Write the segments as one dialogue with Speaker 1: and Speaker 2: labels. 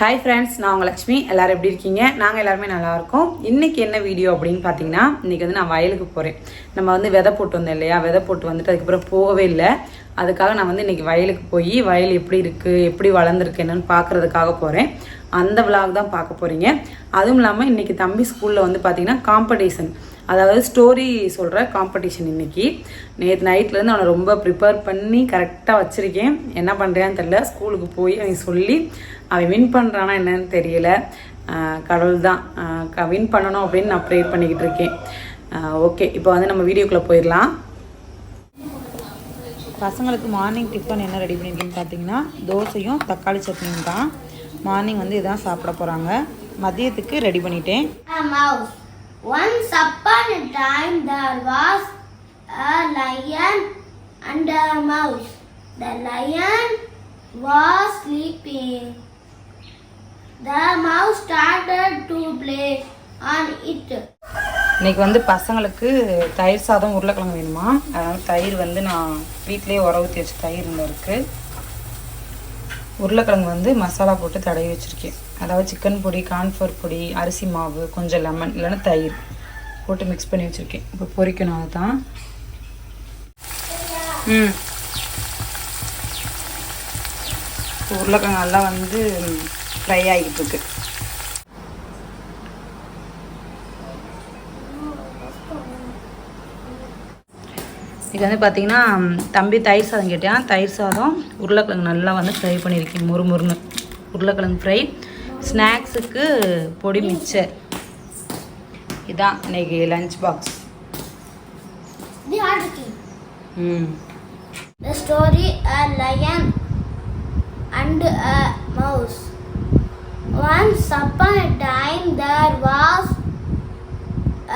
Speaker 1: Hi friends நான் உங்கள் லக்ஷ்மி. எல்லோரும் எப்படி இருக்கீங்க? நாங்கள் எல்லாருமே நல்லாயிருக்கோம். இன்றைக்கி இன்னைக்கு என்ன வீடியோ அப்படின்னு பார்த்தீங்கன்னா இன்றைக்கி வந்து நான் வயலுக்கு போகிறேன் நம்ம வந்து விதை போட்டு வந்தோம் இல்லையா? விதை போட்டு வந்துட்டு அதுக்கப்புறம் போகவே இல்லை. அதுக்காக நான் வந்து இன்றைக்கி வயலுக்கு போய் வயல் எப்படி இருக்குது எப்படி வளர்ந்துருக்கு என்னன்னு பார்க்குறதுக்காக போகிறேன் அந்த விளாக் தான் பார்க்க போகிறீங்க அதுவும் இல்லாமல் இன்றைக்கி தம்பி ஸ்கூலில் வந்து பார்த்தீங்கன்னா காம்படிஷன் அதாவது ஸ்டோரி சொல்கிற காம்படிஷன் இன்னைக்கு. நேற்று நைட்லேருந்து அவனை ரொம்ப ப்ரிப்பேர் பண்ணி கரெக்டாக வச்சுருக்கேன். என்ன பண்ணுறேன்னு தெரில ஸ்கூலுக்கு போய் அவன் சொல்லி அவன் வின் பண்ணுறானா என்னன்னு தெரியல. கடவுள் தான் வின் பண்ணணும் அப்படின்னு நான் ப்ரே பண்ணிக்கிட்டு இருக்கேன். ஓகே இப்போ வந்து நம்ம வீடியோக்குள்ளே போயிடலாம். பசங்களுக்கு மார்னிங் டிஃபன் என்ன ரெடி பண்ணியிருக்கேன்னு பார்த்தீங்கன்னா தோசையும் தக்காளி சட்னியும் தான். மார்னிங் வந்து இதான் சாப்பிட போகிறாங்க மதியத்துக்கு ரெடி பண்ணிட்டேன்.
Speaker 2: Once upon a time there was a lion and a mouse. The lion was sleeping. The mouse started to play on it.
Speaker 1: இன்னைக்கு வந்து பசங்களுக்கு தயிர் சாதம் உருளைக்கிழங்கு வேணுமா அதனால் தயிர் வந்து நான் வீட்டிலேயே உர ஊற்றி வச்ச தயிர் இங்கே இருக்குது உருளைக்கிழங்கு வந்து மசாலா போட்டு தடவி வச்சுருக்கேன் அதாவது சிக்கன் பொடி கான்ஃபர் பொடி அரிசி மாவு கொஞ்சம் லெமன் இல்லைன்னா தயிர் போட்டு மிக்ஸ் பண்ணி வச்சுருக்கேன். இப்போ பொரிக்கணும் அதுதான். ம். இப்போ உருளைக்கிழங்கு நல்லா வந்து ஃப்ரை ஆகிட்டு இருக்கு. இது வந்து பார்த்தீங்கன்னா தம்பி தயிர் சாதம் கேட்டேன் தயிர் சாதம் உருளைக்கிழங்கு நல்லா வந்து ஃப்ரை பண்ணியிருக்கேன் முறு முறுன்னு. உருளைக்கிழங்கு ஃப்ரை ஸ்நாக்ஸுக்கு பொடி மிச்சர் இதான் இன்னைக்கு லஞ்ச் பாக்ஸ்
Speaker 2: The article.
Speaker 1: ம்
Speaker 2: The story A Lion and a Mouse. Once upon a time there was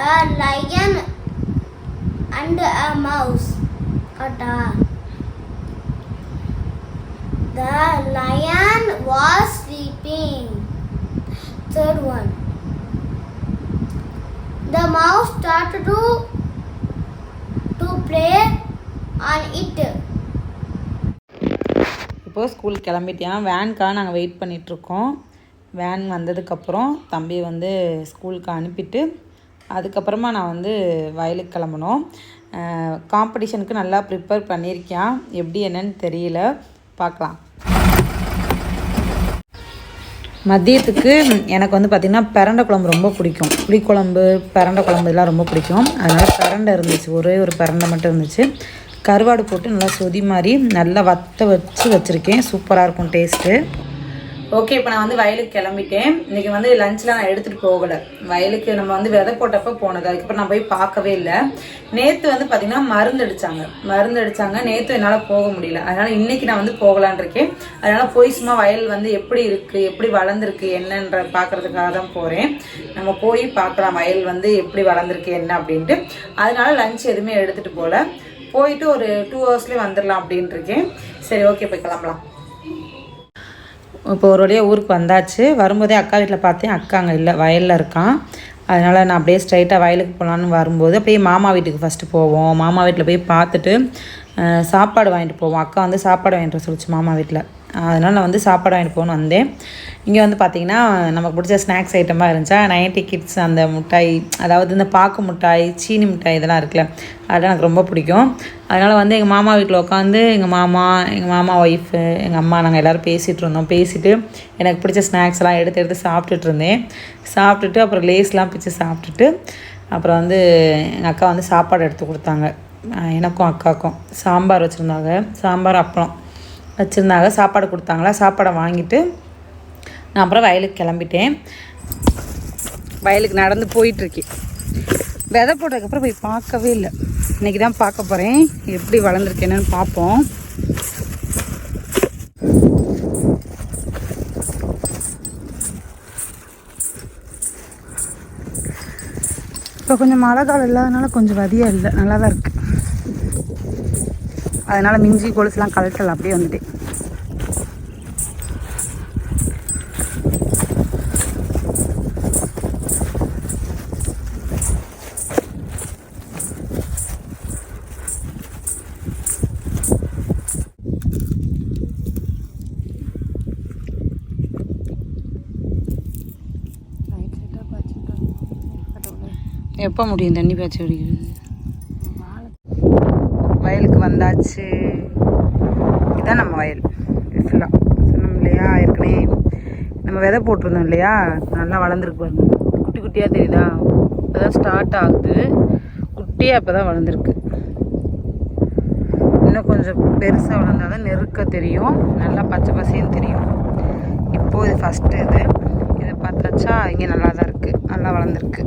Speaker 2: a lion and a mouse. Kata. The lion was sleeping. Third one. The mouse started to to play on it.
Speaker 1: இப்போது school கிளம்பிட்டேன் வேனுக்காக நாங்கள் wait பண்ணிகிட்ருக்கோம் van வந்ததுக்கப்புறம் தம்பி வந்து ஸ்கூலுக்கு அனுப்பிட்டு அதுக்கப்புறமா நான் வந்து வயலுக்கு கிளம்பணும் காம்படிஷனுக்கு நல்லா ப்ரிப்பேர் பண்ணியிருக்கேன் எப்படி என்னன்னு தெரியல. பார்க்கலாம். மதியத்துக்கு எனக்கு வந்து பார்த்திங்கன்னா பிரண்டை குழம்பு ரொம்ப பிடிக்கும். புளிக்குழம்பு பிரண்டை குழம்பு இதெல்லாம் ரொம்ப பிடிக்கும். அதனால் பிரண்டை இருந்துச்சு. ஒரே ஒரு பிரண்டை மட்டும் இருந்துச்சு. கருவாடு போட்டு நல்லா சொதி மாதிரி நல்லா வத்த வச்சு வச்சுருக்கேன். சூப்பராக இருக்கும் டேஸ்ட்டு ஓகே இப்போ நான் வந்து வயலுக்கு கிளம்பிட்டேன். இன்னைக்கு வந்து லஞ்ச்லாம் நான் எடுத்துகிட்டு போகலை. வயலுக்கு நம்ம வந்து விதை போட்டப்போ போனது. அதுக்கப்புறம் நான் போய் பார்க்கவே இல்லை. நேற்று வந்து பார்த்திங்கன்னா மருந்து அடித்தாங்க மருந்து அடித்தாங்க நேற்று என்னால் போக முடியல. அதனால் இன்னைக்கு நான் வந்து போகலான் இருக்கேன். அதனால் போய் சும்மா வயல் வந்து எப்படி இருக்குது எப்படி வளர்ந்துருக்கு என்னன்ற பார்க்கறதுக்காக தான் போகிறேன் நம்ம போய் பார்க்கலாம் வயல் வந்து எப்படி வளர்ந்துருக்கு என்ன அப்படின்ட்டு. அதனால லஞ்ச் எதுவுமே எடுத்துகிட்டு போகல போயிட்டு ஒரு டூ ஹவர்ஸ்லேயே வந்துடலாம் அப்படின்ட்டு இருக்கேன். சரி ஓகே போய் கிளம்பலாம். இப்போ ஒரு வழியாக ஊருக்கு வந்தாச்சு. வரும்போதே அக்கா வீட்டில் பார்த்தேன். அக்கா அங்கே இல்லை வயலில் இருக்கான். அதனால் நான் அப்படியே ஸ்ட்ரைட்டாக வயலுக்கு போகலான்னு வரும்போது அப்படியே மாமா வீட்டுக்கு ஃபஸ்ட்டு போவோம். மாமா வீட்டில் போய் பார்த்துட்டு சாப்பாடு வாங்கிட்டு போவோம். அக்கா வந்து சாப்பாடு வாங்கிட்டு சொல்லிச்சு மாமா வீட்டில் அதனால் நான் வந்து சாப்பாடு வாங்கிட்டு போகணுன்னு வந்தேன். இங்கே வந்து பார்த்திங்கன்னா நமக்கு பிடிச்ச ஸ்நாக்ஸ் ஐட்டமாக இருந்துச்சா நைன்டி கிட்ஸ் அந்த மிட்டாய் அதாவது இந்த பாக்கு மிட்டாய் சீனி மிட்டாய் இதெல்லாம் இருக்குல்ல அதெல்லாம் எனக்கு ரொம்ப பிடிக்கும். அதனால் வந்து எங்கள் மாமா வீட்டில் உட்காந்து எங்கள் மாமா எங்கள் மாமா ஒய்ஃபு எங்கள் அம்மா நாங்கள் எல்லோரும் பேசிகிட்டு இருந்தோம். பேசிவிட்டு எனக்கு பிடிச்ச ஸ்நாக்ஸ் எல்லாம் எடுத்து எடுத்து சாப்பிட்டுட்டு இருந்தேன். சாப்பிட்டுட்டு அப்புறம் லேஸ்லாம் பிச்சு சாப்பிட்டுட்டு அப்புறம் வந்து எங்கள் அக்கா வந்து சாப்பாடு எடுத்து கொடுத்தாங்க. எனக்கும் அக்காவுக்கும் சாம்பார் வச்சுருந்தாங்க. சாம்பார் அப்பளம். வச்சுருந்தாங்க. சாப்பாடு கொடுத்தாங்களா? சாப்பாடை வாங்கிட்டு நான் அப்புறம் வயலுக்கு கிளம்பிட்டேன். வயலுக்கு நடந்து போயிட்டுருக்கேன் விதை போட்டதுக்கப்புறம் போய் பார்க்கவே இல்லை. இன்னைக்கு தான் பார்க்க போகிறேன் எப்படி வளர்ந்துருக்கேன்னு பார்ப்போம். இப்போ கொஞ்சம் மழை காலம் இல்லாதனால கொஞ்சம் வதியாக இல்லை. நல்லா தான் இருக்குது அதனால் மிஞ்சி கொலுசுலாம் கலட்டல். அப்படியே வந்துட்டேன். எப்போ முடியும் தண்ணி பாய்ச்சி அடிக்கிறது வயலுக்கு வந்தாச்சு. இதுதான் நம்ம வயல். ஃபுல்லாக சொன்னோம் இல்லையா? ஏற்கனவே நம்ம விதை போட்டிருந்தோம் இல்லையா? நல்லா வளர்ந்துருக்கு பாருங்க. குட்டி குட்டியாக தெரியுதா? இப்போ தான் ஸ்டார்ட் ஆகுது. குட்டியாக இப்போ தான் வளர்ந்துருக்கு. இன்னும் கொஞ்சம் பெருசாக வளர்ந்தா தான் நெருக்க தெரியும். நல்லா பச்சை பசையும் தெரியும். இப்போது இது ஃபஸ்ட்டு இது. இதை பார்த்தாச்சா இங்கே நல்லா தான் இருக்குது நல்லா வளர்ந்துருக்கு.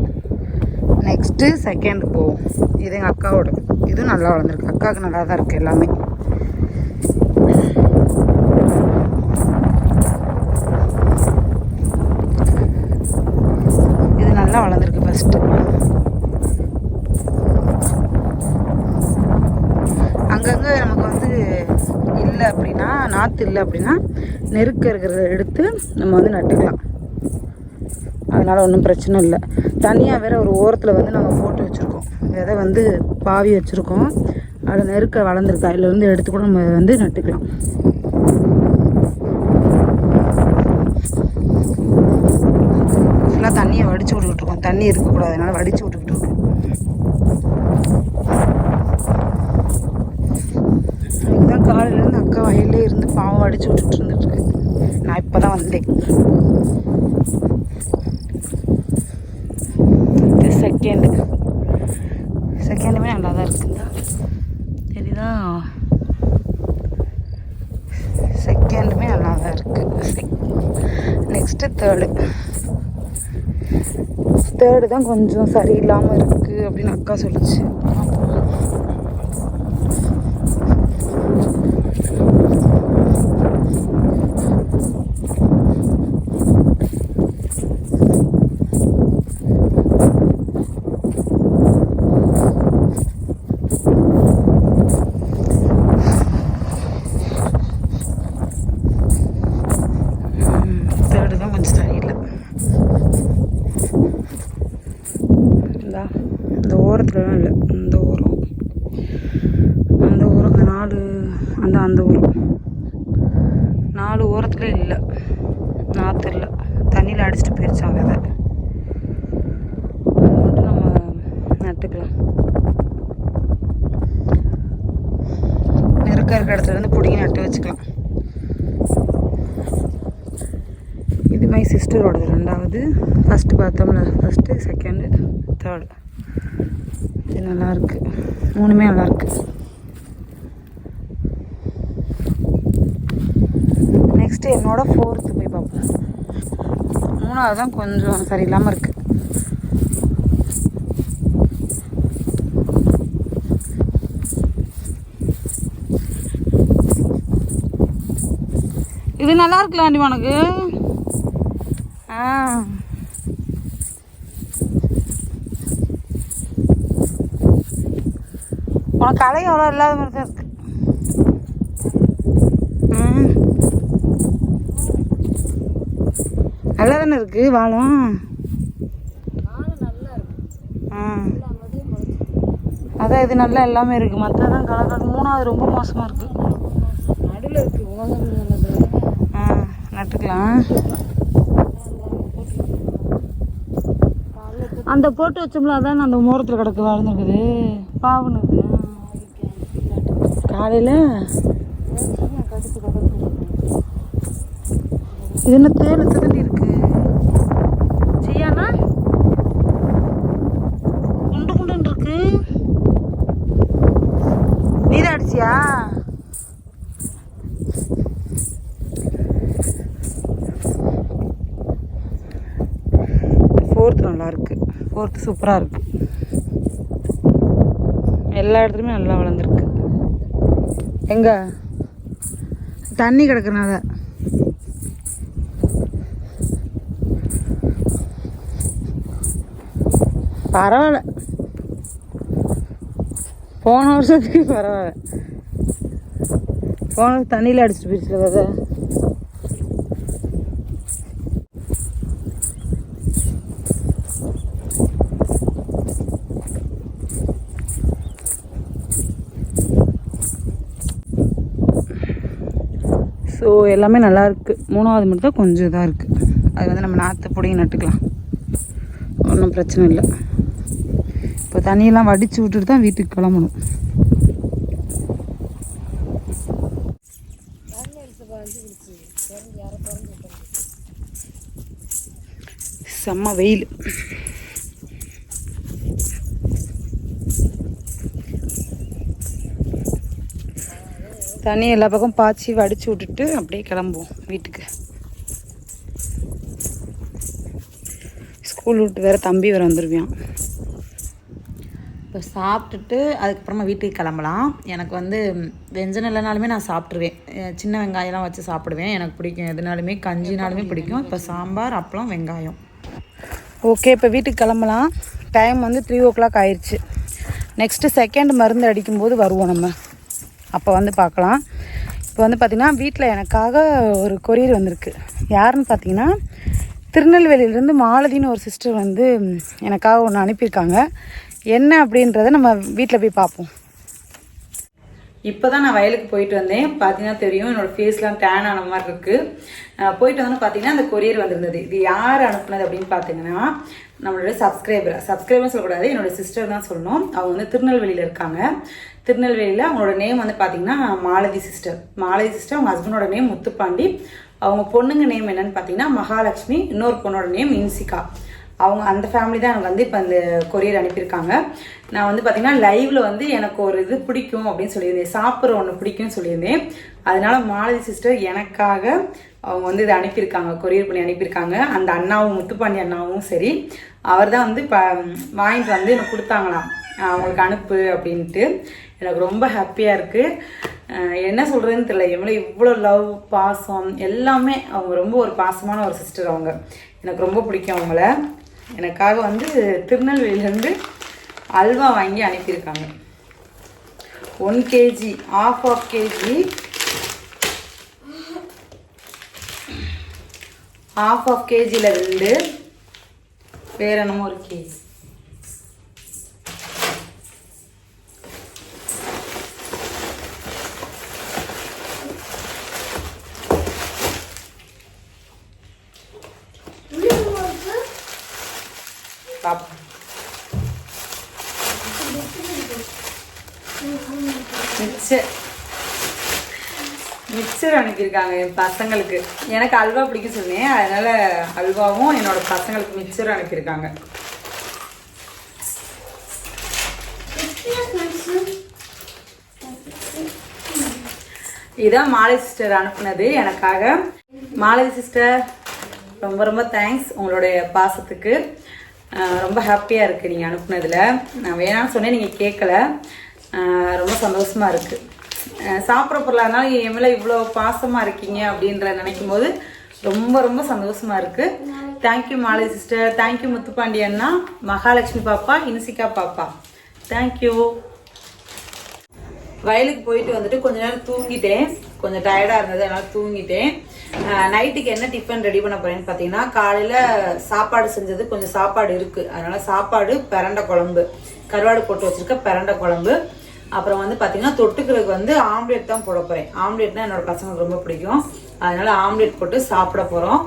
Speaker 1: நெக்ஸ்ட்டு செகண்ட் போவோம் இது எங்கள் அக்காவோட. இதுவும் நல்லா வளர்ந்துருக்கு. அக்காவுக்கு நல்லா தான் இருக்குது எல்லாமே. இது நல்லா வளர்ந்துருக்கு ஃபஸ்ட்டு அங்கங்கே நமக்கு வந்து இல்லை அப்படின்னா நாற்று இல்லை அப்படின்னா நெருக்க இருக்கிறத எடுத்து நம்ம வந்து நட்டுக்கலாம். அதனால் ஒன்றும் பிரச்சனை இல்லை. தனியாக வேறு ஒரு ஓரத்தில் வந்து நம்ம போட்டு வச்சுருக்கோம். விதை வந்து பாவி வச்சுருக்கோம். அது நெருக்க வளர்ந்துருக்கா? அதில் வந்து எடுத்து கூட நம்ம வந்து நட்டுக்கலாம். ஃபுல்லாக தண்ணியை வடித்து விட்டுக்கிட்டு இருக்கோம். தண்ணி இருக்கக்கூடாது. அதனால் வடித்து விட்டுக்கிட்டு இருக்கோம். இதுதான் காலையிலேருந்து அக்கா வயல்லே இருந்து பாவம் அடிச்சு விட்டுட்டு இருந்துட்டு நான் இப்போ தான் வந்தேன். செகண்டு செகண்டுமே நல்லா தான் இருக்குங்க தெரியுதா? செகண்டுமே நல்லா தான் இருக்குது நெக்ஸ்ட்டு தேர்டு தேர்டு தான் கொஞ்சம் சரியில்லாமல் இருக்குது அப்படின்னு அக்கா சொல்லிச்சு தேர்டு தான் கொஞ்சம் சரியில்லை இந்தா இந்த ஓரத்துலலாம் இல்லை இந்த ஓரம் அந்த ஓரம் அந்த நாலு அந்த அந்த ஓரம் நாலு ஓரத்துல இல்லை நாற்று இல்லை தண்ணியில் அடிச்சிட்டு போயிருச்சான் அது மட்டும் நம்ம நட்டுக்கலாம் நெருக்க இருக்க இடத்துல இருந்து பிடிங்கி நட்டு வச்சுக்கலாம். இது மை சிஸ்டரோடது ரெண்டாவது. ஃபஸ்ட்டு பார்த்தோம்ல ஃபஸ்ட்டு செகண்டு தேர்டு இது நல்லாயிருக்கு மூணுமே நல்லா இருக்கு நெக்ஸ்ட்டு என்னோட ஃபோர்த்து போய் பார்ப்போம் மூணாவது அதுதான் கொஞ்சம் சரியில்லாமல் இருக்கு. இது நல்லா இருக்குல்ல உனக்கு? ஆ. உனக்கு கலை எவ்வளோ இல்லாத மாதிரி தான் இருக்கு ம். நல்லா தானே இருக்கு வாழும்? ஆ. அதான் இது நல்லா எல்லாமே இருக்கு. மற்றதான் கலக்காது மூணாவது ரொம்ப மோசமாக இருக்கு.
Speaker 3: நடுவில் இருக்குது உலகம்
Speaker 1: ஆ நட்டுக்கலாம். அந்த போட்டு வச்சோம்ல அதான் அந்த மோரத்தில் கிடக்கு வளர்ந்துருக்குது. பாவனுக்கு காலையில்? இது என்ன தேனு தண்ணி இருக்கு சூப்பராக இருக்கு. எல்லா இடத்துலையுமே நல்லா வளர்ந்துருக்கு. எங்க? தண்ணி கிடக்குறனால. பரவாயில்ல. போன வருஷத்துக்கு பரவாயில்ல. போன தண்ணியில் அடிச்சுட்டு போயிடுச்சு கதை ஸோ எல்லாமே நல்லாயிருக்கு மூணாவது மட்டும் தான் கொஞ்சம் இதாக இருக்குது அது வந்து நம்ம நாற்று பிடிங்கி நட்டுக்கலாம். ஒன்றும் பிரச்சனை இல்லை. இப்போ தண்ணியெல்லாம் வடித்து விட்டுட்டு தான் வீட்டுக்கு கிளம்பணும். செம்ம வெயில். தண்ணி எல்லா பக்கம் பாய்ச்சி வடித்து விட்டுட்டு அப்படியே கிளம்புவோம் வீட்டுக்கு. ஸ்கூல் விட்டு வேறு தம்பி வேறு வந்துருவியான் இப்போ சாப்பிட்டுட்டு அதுக்கப்புறமா வீட்டுக்கு கிளம்பலாம். எனக்கு வந்து வெஞ்சனம் இல்லைனாலுமே நான் சாப்பிட்ருவேன் சின்ன வெங்காயம்லாம் வச்சு சாப்பிடுவேன். எனக்கு பிடிக்கும். எதுனாலுமே கஞ்சினாலுமே பிடிக்கும். இப்போ சாம்பார் அப்பளம் வெங்காயம். ஓகே இப்போ வீட்டுக்கு கிளம்பலாம். டைம் வந்து த்ரீ ஓ கிளாக் ஆயிடுச்சு நெக்ஸ்ட்டு செகண்ட் மருந்து அடிக்கும்போது வருவோம் நம்ம. அப்போ வந்து பார்க்கலாம் இப்போ வந்து பார்த்திங்கன்னா வீட்டில் எனக்காக ஒரு கொரியர் வந்திருக்கு. யாருன்னு பார்த்தீங்கன்னா திருநெல்வேலியிலேருந்து மாலதின்னு ஒரு சிஸ்டர் வந்து எனக்காக ஒன்று அனுப்பியிருக்காங்க. என்ன அப்படின்றத நம்ம வீட்டில் போய் பார்ப்போம் இப்போ தான் நான் வயலுக்கு போயிட்டு வந்தேன். பார்த்தீங்கன்னா தெரியும் என்னோட ஃபேஸ்லாம் டேன் ஆன மாதிரி இருக்குது போயிட்டு வந்து பார்த்தீங்கன்னா அந்த கொரியர் வந்திருந்தது. இது யார் அனுப்புனது அப்படின்னு பார்த்தீங்கன்னா நம்மளோட சப்ஸ்கிரைபர் சப்ஸ்கிரைபர் சொல்லக்கூடாது என்னோட சிஸ்டர் தான் சொல்லணும். அவங்க வந்து திருநெல்வேலியில் இருக்காங்க. திருநெல்வேலியில் அவங்களோட நேம் வந்து பார்த்தீங்கன்னா மாலதி சிஸ்டர் மாலதி சிஸ்டர் அவங்க ஹஸ்பண்டோட நேம் முத்துப்பாண்டி. அவங்க பொண்ணுங்க நேம் என்னன்னு பார்த்தீங்கன்னா மகாலட்சுமி. இன்னொரு பொண்ணோட நேம் இன்சிகா. அவங்க அந்த ஃபேமிலி தான் எனக்கு வந்து இப்போ அந்த கொரியர் அனுப்பியிருக்காங்க. நான் வந்து பார்த்தீங்கன்னா லைவில் வந்து எனக்கு ஒரு இது பிடிக்கும் அப்படின்னு சொல்லியிருந்தேன். சாப்பிட்ற ஒன்று பிடிக்கும்னு சொல்லியிருந்தேன். அதனால மாலதி சிஸ்டர் எனக்காக அவங்க வந்து இதை அனுப்பியிருக்காங்க கொரியர் பண்ணி அனுப்பியிருக்காங்க. அந்த அண்ணாவும் முத்துப்பாண்டி அண்ணாவும் சரி அவர் தான் வந்து இப்போ வாங்கிட்டு வந்து எனக்கு கொடுத்தாங்களாம். அவங்களுக்கு அனுப்பு அப்படின்ட்டு. எனக்கு ரொம்ப ஹாப்பியாக இருக்குது என்ன சொல்கிறதுன்னு தெரியல. எவ்வளோ இவ்வளோ லவ் பாசம் எல்லாமே அவங்க ரொம்ப ஒரு பாசமான ஒரு சிஸ்டர் அவங்க. எனக்கு ரொம்ப பிடிக்கும் அவங்கள. எனக்காக வந்து திருநெல்வேலியிலேருந்து அல்வா வாங்கி அனுப்பியிருக்காங்க. One KG of half KG of half கேஜியில் ரெண்டு வேற என்னமோ ஒரு கேஜி பார்ப்போம் மிக்சர் ஆக்கியிருக்காங்க என் பசங்களுக்கு. எனக்கு அல்வா பிடிக்க சொன்னேன். அதனால அல்வாவும் என்னோட பசங்களுக்கு மிக்சரும் அனுப்பியிருக்காங்க. இதான் மாலை சிஸ்டர் அனுப்புனது. எனக்காக. மாலை சிஸ்டர் ரொம்ப ரொம்ப தேங்க்ஸ் உங்களுடைய பாசத்துக்கு. ரொம்ப ஹாப்பியாக இருக்குது நீங்கள் அனுப்புனதில். நான் வேணாம்னு சொன்னேன் நீங்கள் கேட்கல ரொம்ப சந்தோஷமாக இருக்குது சாப்பிட்ற பொருளாக இருந்தாலும் என் மேலே இவ்வளோ பாசமாக இருக்கீங்க அப்படின்ற நினைக்கும் போது ரொம்ப ரொம்ப சந்தோஷமாக இருக்குது தேங்க்யூ மாலை சிஸ்டர் தேங்க்யூ முத்துப்பாண்டி அண்ணா. மகாலட்சுமி பாப்பா இன்சிகா பாப்பா. தேங்க்யூ வயலுக்கு போயிட்டு வந்துட்டு கொஞ்ச நேரம் தூங்கிட்டேன். கொஞ்சம் டயர்டாக இருந்தது அதனால தூங்கிட்டேன். நைட்டுக்கு என்ன டிஃபன் ரெடி பண்ண போறேன்னு பார்த்தீங்கன்னா காலையில் சாப்பாடு செஞ்சது கொஞ்சம் சாப்பாடு இருக்கு. அதனால சாப்பாடு பிரண்ட குழம்பு. கருவாடு போட்டு வச்சிருக்க பிரண்ட குழம்பு. அப்புறம் வந்து பார்த்தீங்கன்னா தொட்டுக்கிறதுக்கு வந்து ஆம்லேட் தான் போட போகிறேன் ஆம்லேட்னா என்னோட பசங்களுக்கு ரொம்ப பிடிக்கும். அதனால் ஆம்லேட் போட்டு சாப்பிட போகிறோம்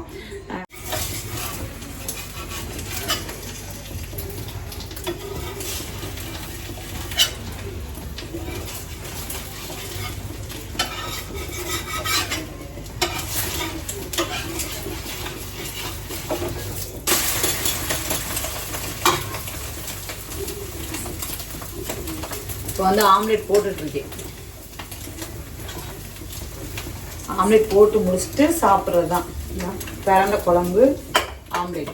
Speaker 1: இப்போ வந்து ஆம்லேட் போட்டுட்ருக்கேன். ஆம்லேட் போட்டு முடிச்சுட்டு சாப்பிட்றது தான் பிறந்த குழம்பு ஆம்லேட்.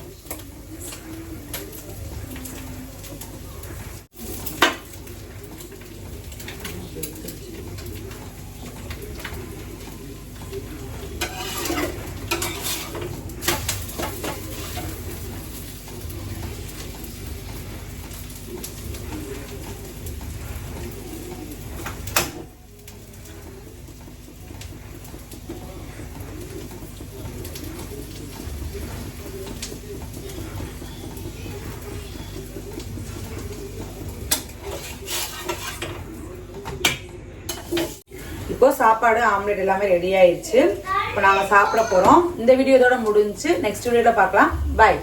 Speaker 1: சாப்பாடு ஆம்லெட் எல்லாமே ரெடி ஆயிடுச்சு. இப்போ நாங்கள் சாப்பிட போகிறோம் இந்த வீடியோ இதோட முடிஞ்சு நெக்ஸ்ட் வீடியோவில் பார்க்கலாம். பாய்